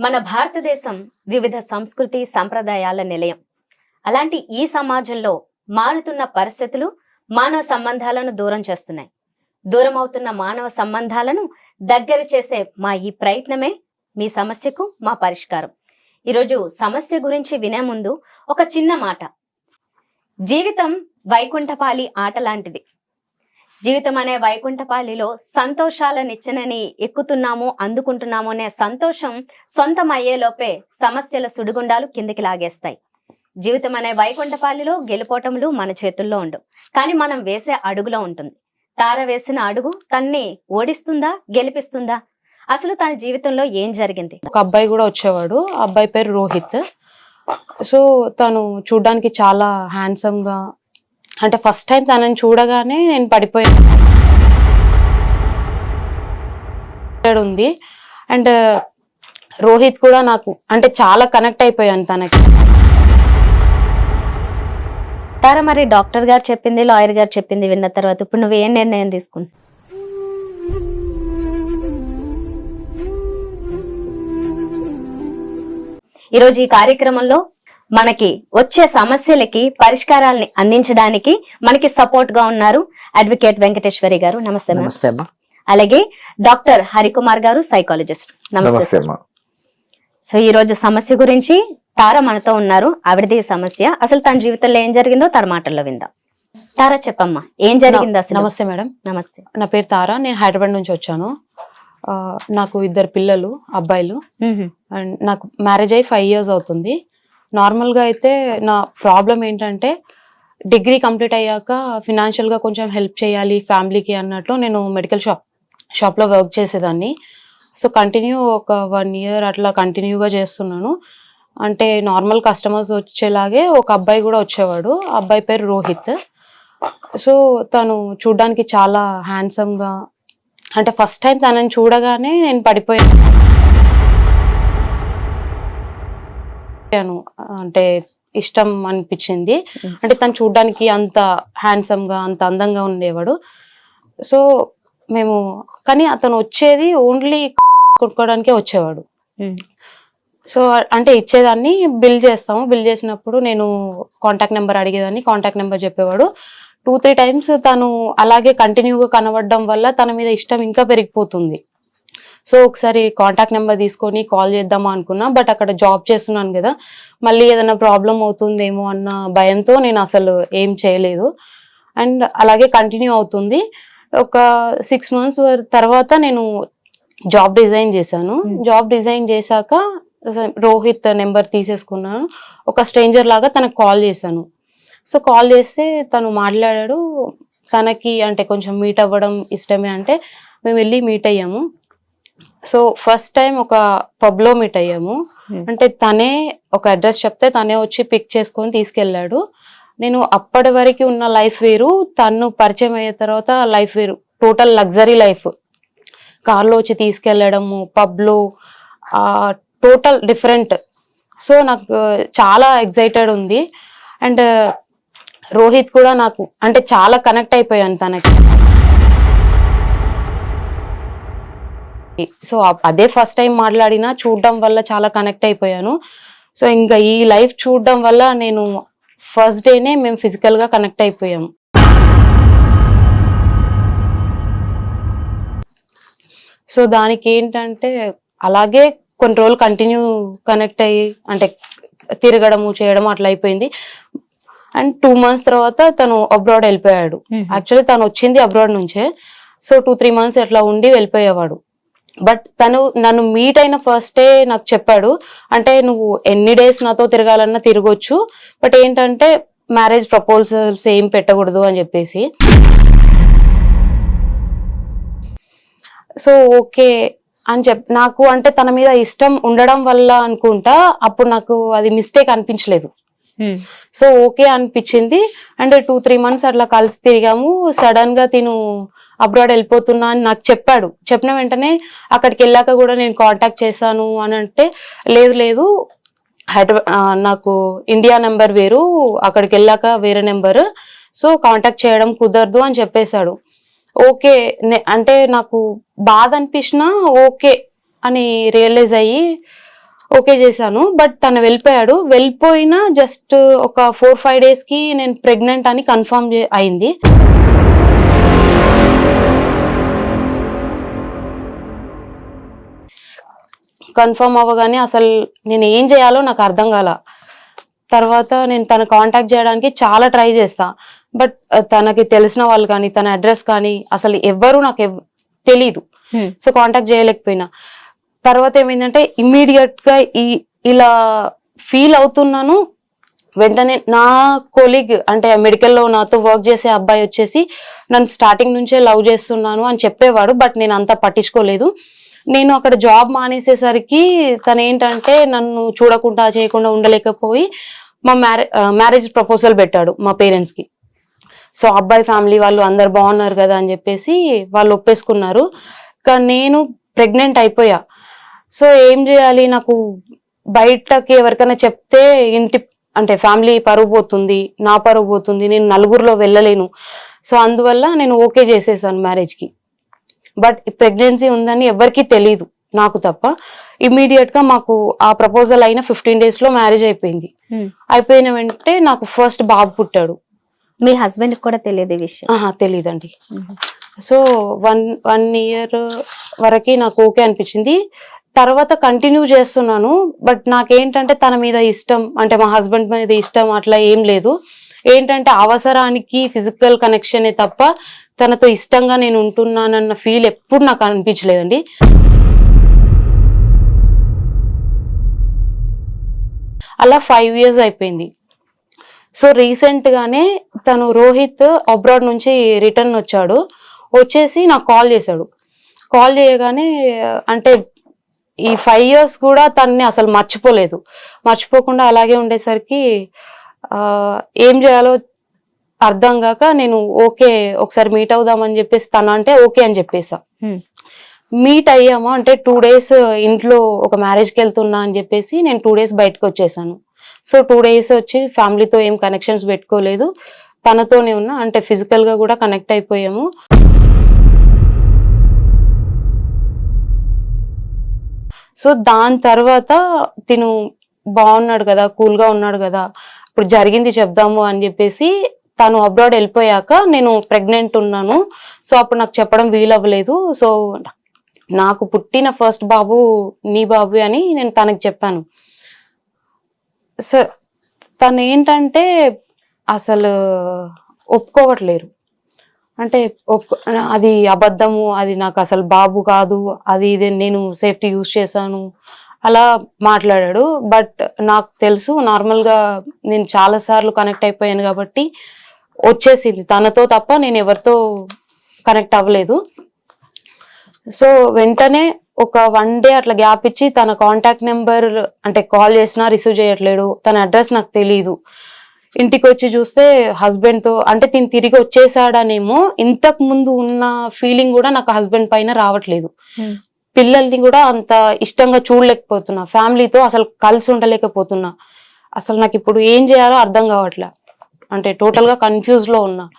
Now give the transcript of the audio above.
మన భారతదేశం వివిధ సంస్కృతి సంప్రదాయాల నిలయం. అలాంటి ఈ సమాజంలో మారుతున్న పరిస్థితులు మానవ సంబంధాలను దూరం చేస్తున్నాయి. దూరం అవుతున్న మానవ సంబంధాలను దగ్గర చేసే మా ఈ ప్రయత్నమే మీ సమస్యకు మా పరిష్కారం. ఈరోజు సమస్య గురించి వినే ముందు ఒక చిన్న మాట. జీవితం వైకుంఠపాలి ఆట లాంటిది. జీవితం అనే వైకుంఠపాలిలో సంతోషాలనిచ్చనని ఎక్కుతున్నాము అందుకుంటున్నాము అనే సంతోషం సొంతం అయ్యేలోపే సమస్యల సుడిగుండాలు కిందికి లాగేస్తాయి. జీవితం అనే వైకుంఠపాలిలో గెలుపోటములు మన చేతుల్లో ఉండవు కానీ మనం వేసే అడుగులో ఉంటుంది. తార వేసిన అడుగు తన్ని ఓడిస్తుందా గెలిపిస్తుందా? అసలు తన జీవితంలో ఏం జరిగింది? ఒక అబ్బాయి కూడా వచ్చేవాడు. ఆ అబ్బాయి పేరు రోహిత్. సో తను చూడ్డానికి చాలా హ్యాండ్సమ్గా అంటే ఫస్ట్ టైం తనని చూడగానే నేను పడిపోయాను. ఉంది. అండ్ uh, రోహిత్ కూడా నాకు అంటే చాలా కనెక్ట్ అయిపోయాను తనకి. తారా మరి డాక్టర్ గారు చెప్పింది లాయర్ గారు చెప్పింది విన్న తర్వాత ఇప్పుడు నువ్వు ఏం నిర్ణయం తీసుకున్నావు ఈరోజు ఈ కార్యక్రమంలో మనకి వచ్చే సమస్యలకి పరిష్కారాలని అందించడానికి మనకి సపోర్ట్గా ఉన్నారు అడ్వకేట్ వెంకటేశ్వరి గారు. నమస్తే నమస్తే అమ్మా. అలాగే డాక్టర్ హరికుమార్ గారు సైకాలజిస్ట్ నమస్తే సో ఈ రోజు సమస్య గురించి తార మనతో ఉన్నారు. ఆవిడది సమస్య. అసలు తన జీవితంలో ఏం జరిగిందో తన మాటల్లో విందాం. తార చెప్పమ్మా ఏం జరిగింది అసలు? నమస్తే మేడం. నమస్తే. నా పేరు తారా. నేను హైదరాబాద్ నుంచి వచ్చాను. ఆ, నాకు ఇద్దరు పిల్లలు అబ్బాయిలు. అండ్ నాకు మ్యారేజ్ అయ్యి ఫైవ్ ఇయర్స్ అవుతుంది. నార్మల్గా అయితే నా ప్రాబ్లం ఏంటంటే డిగ్రీ కంప్లీట్ అయ్యాక ఫినాన్షియల్గా కొంచెం హెల్ప్ చేయాలి ఫ్యామిలీకి అన్నట్లు నేను మెడికల్ షాప్ షాప్లో వర్క్ చేసేదాన్ని. సో కంటిన్యూ ఒక వన్ ఇయర్ అట్లా కంటిన్యూగా చేస్తున్నాను. అంటే నార్మల్ కస్టమర్స్ వచ్చేలాగే ఒక అబ్బాయి కూడా వచ్చేవాడు. ఆ అబ్బాయి పేరు రోహిత్. సో తను చూడ్డానికి చాలా హ్యాండ్సమ్గా అంటే ఫస్ట్ టైం తనని చూడగానే నేను పడిపోయాను. అంటే ఇష్టం అనిపించింది. అంటే తను చూడ్డానికి అంత హ్యాండ్సమ్గా అంత అందంగా ఉండేవాడు. సో మేము కానీ అతను వచ్చేది ఓన్లీ కొట్టుకోవడానికే వచ్చేవాడు. మ్మ్. సో అంటే ఇచ్చేదాన్ని బిల్ చేస్తాము. బిల్ చేసినప్పుడు నేను కాంటాక్ట్ నెంబర్ అడిగేదాన్ని కాంటాక్ట్ నెంబర్ చెప్పేవాడు. టూ త్రీ టైమ్స్ తను అలాగే కంటిన్యూగా కనబడడం వల్ల తన మీద ఇష్టం ఇంకా పెరిగిపోతుంది. సో ఒకసారి కాంటాక్ట్ నెంబర్ తీసుకొని కాల్ చేద్దామా అనుకున్నా బట్ అక్కడ జాబ్ చేస్తున్నాను కదా. మళ్ళీ ఏదైనా ప్రాబ్లం అవుతుందేమో అన్న భయంతో నేను అసలు ఏం చేయలేదు. అండ్ అలాగే కంటిన్యూ అవుతుంది. ఒక సిక్స్ మంత్స్ తర్వాత నేను జాబ్ డిజైన్ చేశాను. Hmm. జాబ్ డిజైన్ చేశాక రోహిత్ నెంబర్ తీసేసుకున్నాను. ఒక స్ట్రేంజర్ లాగా తనకు కాల్ చేశాను. సో కాల్ చేస్తే తను మాట్లాడాడు. తనకి అంటే కొంచెం మీట్ అవ్వడం ఇష్టమే అంటే మేము వెళ్ళి మీట్ అయ్యాము. సో ఫస్ట్ టైం ఒక పబ్లో మీట్ అయ్యాము. Hmm. అంటే తనే ఒక అడ్రస్ చెప్తే తనే వచ్చి పిక్ చేసుకొని తీసుకెళ్ళాడు. నేను అప్పటి వరకు ఉన్న లైఫ్ వేరు తను పరిచయం అయ్యే తర్వాత లైఫ్ వేరు టోటల్ లగ్జరీ లైఫ్. కార్లో వచ్చి తీసుకెళ్ళడము పబ్లో టోటల్ డిఫరెంట్. సో నాకు చాలా ఎగ్జైటెడ్ ఉంది. అండ్ రోహిత్ కూడా నాకు అంటే చాలా కనెక్ట్ అయిపోయాను తనకి. సో అదే ఫస్ట్ టైం మాట్లాడినా చూడడం వల్ల చాలా కనెక్ట్ అయిపోయాను. సో ఇంకా ఈ లైఫ్ చూడడం వల్ల నేను ఫస్ట్ డేనే మేము ఫిజికల్గా కనెక్ట్ అయిపోయాము సో దానికి ఏంటంటే అలాగే కొన్ని రోజులు కంటిన్యూ కనెక్ట్ అయ్యి అంటే తిరగడము చేయడం అట్లా అయిపోయింది. అండ్ టూ మంత్స్ తర్వాత తను అబ్రాడ్ వెళ్ళిపోయాడు. యాక్చువల్లీ తను వచ్చింది అబ్రాడ్ నుంచే. సో టూ త్రీ మంత్స్ ఎట్లా ఉండి వెళ్ళిపోయేవాడు. బట్ తను నన్ను మీట్ అయిన ఫస్ట్ డే నాకు చెప్పాడు. అంటే నువ్వు ఎన్ని డేస్ నాతో తిరగాలన్నా తిరగొచ్చు. బట్ ఏంటంటే మ్యారేజ్ ప్రపోజల్స్ ఏం పెట్టకూడదు అని చెప్పేసి. సో ఓకే అని చెప్ నాకు అంటే తన మీద ఇష్టం ఉండడం వల్ల అనుకుంటా అప్పుడు నాకు అది మిస్టేక్ అనిపించలేదు. Hmm. సో ఓకే అనిపించింది. అండ్ టూ త్రీ మంత్స్ అట్లా కలిసి తిరిగాము. సడన్గా తిను అబ్రాడ్ వెళ్ళిపోతున్నా అని నాకు చెప్పాడు. చెప్పిన వెంటనే అక్కడికి వెళ్ళాక కూడా నేను కాంటాక్ట్ చేశాను అని అంటే లేదు లేదు. నాకు ఇండియా నెంబర్ వేరు అక్కడికి వెళ్ళాక వేరే నెంబర్. సో కాంటాక్ట్ చేయడం కుదరదు అని చెప్పేశాడు. ఓకే నే- అంటే నాకు బాధ అనిపించినా ఓకే అని రియలైజ్ అయ్యి ఓకే చేశాను బట్ తను వెళ్ళిపోయాడు. వెళ్ళిపోయిన జస్ట్ ఒక ఫోర్ ఫైవ్ డేస్కి నేను ప్రెగ్నెంట్ అని కన్ఫర్మ్ అయింది. కన్ఫర్మ్ అవ్వగానే అసలు నేను ఏం చేయాలో నాకు అర్థం కాల. తర్వాత నేను తన కాంటాక్ట్ చేయడానికి చాలా ట్రై చేస్తా. బట్ తనకి తెలిసిన వాళ్ళు కానీ తన అడ్రస్ కానీ అసలు ఎవ్వరు నాకు తెలీదు. సో కాంటాక్ట్ చేయలేకపోయినా. తర్వాత ఏమైందంటే ఇమ్మీడియట్గా ఈ ఇలా ఫీల్ అవుతున్నాను. వెంటనే నా కొలీగ్ అంటే మెడికల్లో నాతో వర్క్ చేసే అబ్బాయి వచ్చేసి నన్ను స్టార్టింగ్ నుంచే లవ్ చేస్తున్నాను అని చెప్పేవాడు బట్ నేను అంత పట్టించుకోలేదు. నేను అక్కడ జాబ్ మానేసేసరికి తను ఏంటంటే నన్ను చూడకుండా చేయకుండా ఉండలేకపోయి మా మ్యారే మ్యారేజ్ ప్రపోజల్ పెట్టాడు మా పేరెంట్స్కి సో అబ్బాయి ఫ్యామిలీ వాళ్ళు అందరు బాగున్నారు కదా అని చెప్పేసి వాళ్ళు ఒప్పేసుకున్నారు. కానీ నేను ప్రెగ్నెంట్ అయిపోయా. సో ఏం చేయాలి? నాకు బయటకి ఎవరికైనా చెప్తే ఇంటి అంటే ఫ్యామిలీ పరువు పోతుంది నా పరువు పోతుంది నేను నలుగురిలో వెళ్ళలేను. సో అందువల్ల నేను ఓకే చేసేసాను మ్యారేజ్కి బట్ ప్రెగ్నెన్సీ ఉందని ఎవరికీ తెలియదు నాకు తప్ప. ఇమ్మీడియట్గా మాకు ఆ ప్రపోజల్ అయిన ఫిఫ్టీన్ డేస్లో మ్యారేజ్ అయిపోయింది. అయిపోయిన వెంటనే నాకు ఫస్ట్ బాబు పుట్టాడు. మీ హస్బెండ్ కూడా తెలియదు విషయం. ఆహా తెలీదండి. సో వన్ వన్ ఇయర్ వరకు నాకు ఓకే అనిపించింది. తర్వాత కంటిన్యూ చేస్తున్నాను బట్ నాకేంటంటే తన మీద ఇష్టం అంటే మా హస్బెండ్ మీద ఇష్టం అట్లా ఏం లేదు. ఏంటంటే అవసరానికి ఫిజికల్ కనెక్షనే తప్ప తనతో ఇష్టంగా నేను ఉంటున్నానన్న ఫీల్ ఎప్పుడు నాకు అనిపించలేదండి. అలా ఫైవ్ ఇయర్స్ అయిపోయింది. సో రీసెంట్గానే తను రోహిత్ అబ్రాడ్ నుంచి రిటర్న్ వచ్చాడు. వచ్చేసి నాకు కాల్ చేశాడు. కాల్ చేయగానే అంటే ఈ ఫైవ్ ఇయర్స్ కూడా తన్ని అసలు మర్చిపోలేదు. మర్చిపోకుండా అలాగే ఉండేసరికి ఏం చేయాలో అర్థం కాక నేను ఓకే ఒకసారి మీట్ అవుదామని చెప్పేసి తను అంటే ఓకే అని చెప్పేసా. మీట్ అయ్యాము అంటే టూ డేస్ ఇంట్లో ఒక మ్యారేజ్కి వెళ్తున్నా అని చెప్పేసి నేను టూ డేస్ బయటకు వచ్చేసాను. సో టూ డేస్ వచ్చి ఫ్యామిలీతో ఏం కనెక్షన్స్ పెట్టుకోలేదు. తనతోనే ఉన్నా అంటే ఫిజికల్గా కూడా కనెక్ట్ అయిపోయాము. సో దాని తర్వాత తిను బాగున్నాడు కదా కూల్గా ఉన్నాడు కదా ఇప్పుడు జరిగింది చెప్దాము అని చెప్పేసి తను అబ్రాడ్ వెళ్ళిపోయాక నేను ప్రెగ్నెంట్ ఉన్నాను. సో అప్పుడు నాకు చెప్పడం వీలవ్వలేదు. సో నాకు పుట్టిన ఫస్ట్ బాబు నీ బాబు అని నేను తనకి చెప్పాను. సో తను ఏంటంటే అసలు ఒప్పుకోవట్లేరు. అంటే అది అబద్ధము అది నాకు అసలు బాబు కాదు అది ఇది నేను సేఫ్టీ యూజ్ చేశాను అలా మాట్లాడాడు. బట్ నాకు తెలుసు నార్మల్గా నేను చాలా సార్లు కనెక్ట్ అయిపోయాను కాబట్టి వచ్చేసింది. తనతో తప్ప నేను ఎవరితో కనెక్ట్ అవ్వలేదు. సో వెంటనే ఒక వన్ డే అట్లా గ్యాప్ ఇచ్చి తన కాంటాక్ట్ నెంబర్ అంటే కాల్ చేసినా రిసీవ్ చేయట్లేడు. తన అడ్రస్ నాకు తెలియదు ఇంటికి వచ్చి చూస్తే హస్బెండ్తో అంటే తిని తిరిగి వచ్చేసాడనేమో ఇంతకు ముందు ఉన్న ఫీలింగ్ కూడా నాకు హస్బెండ్ పైన రావట్లేదు. పిల్లల్ని కూడా అంత ఇష్టంగా చూడలేకపోతున్నా. ఫ్యామిలీతో అసలు కలిసి ఉండలేకపోతున్నా. అసలు నాకు ఇప్పుడు ఏం చేయాలో అర్థం కావట్లే. అంటే టోటల్గా కన్ఫ్యూజ్లో ఉన్నా.